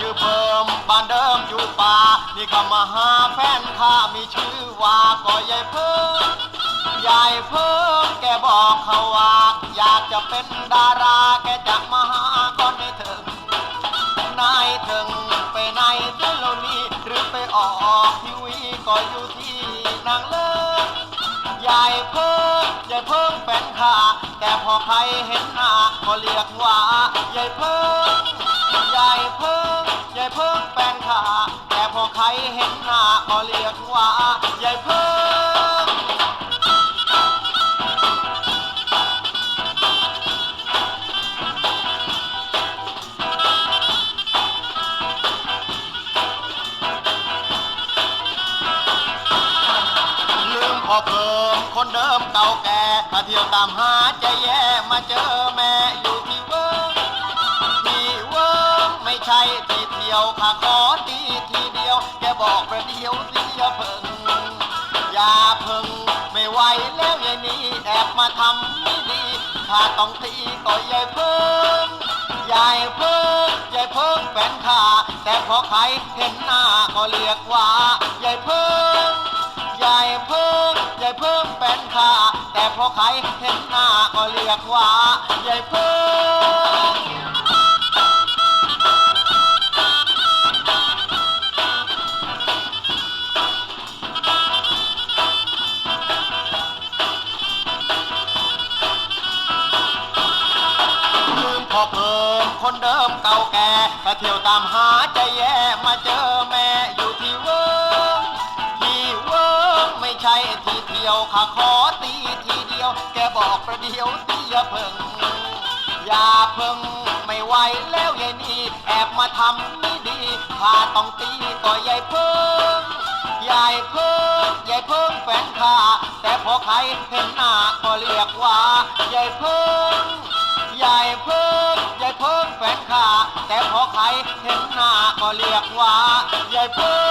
ชื่อเพิ่มบ้านเดิมอยู่ป่า นี่ก็มาหาแฟนข้ามีชื่อว่าก็ยายเพิ่มยายเพิ่มแกบอกเขาว่าอยากจะเป็นดาราแกจะมาหาก่อนในถึงนายถึงไปไหนเจ้าโลนี้หรือไปออกทีวีก็อยู่ที่นางเลิศยายเพิ่งยายเพิ่งแฟนข้าแต่พอใครเห็นหน้าก็เรียกว่ายายเพิ่ง เพิ่งแฟนขาแต่พอใครเห็นหน้าก็เรียกว่ายายเพิ่งลืมพอเพิ่มคนเดิมเก่าแก่มาเที่ยวตามหาใจแย่มาเจอแม่อยู่ที่เวิร์กที่เวิ ใช่ที่เที่ยวข้าขอดีทีเดียว แกบอกประเดียวเสียเพิ่งอย่าเพิ่งไม่ไหวแล้วยายนี้แอบมาทำไม่ดีถ้าต้องตีก็ยายเพิ่งยายเพิ่งยายเพิ่งแฟนข้าแต่พอใครเห็นหน้าก็เรียกว่ายายเพิ่งยายเพิ่งยายเพิ่งเป็นข้าแต่พอใครเห็นหน้าก็เรียกว่ายายเพิ่ง เดิมเก่าแก่มาเที่ยวตามหาใจแย่มาเจอแม่อยู่ที่เวิร์กที่เวิร์กไม่ใช่ที่เที่ยวข้าขอตีทีเดียว แกบอกประเดียวตีอย่าเพิ่งอย่าเพิ่งไม่ไหวแล้วยายนี่แอบมาทำไม่ดีข้าต้องตีก็ยายเพิ่งยายเพิ่งยายเพิ่งแฟนข้าแต่พอใครเห็นหน้าก็เรียกว่ายายเพิ่งยายเพิ่ง เพิ่งแฟนข้าแต่พอใครเห็นหน้าก็เรียกว่ายายเพิ่ง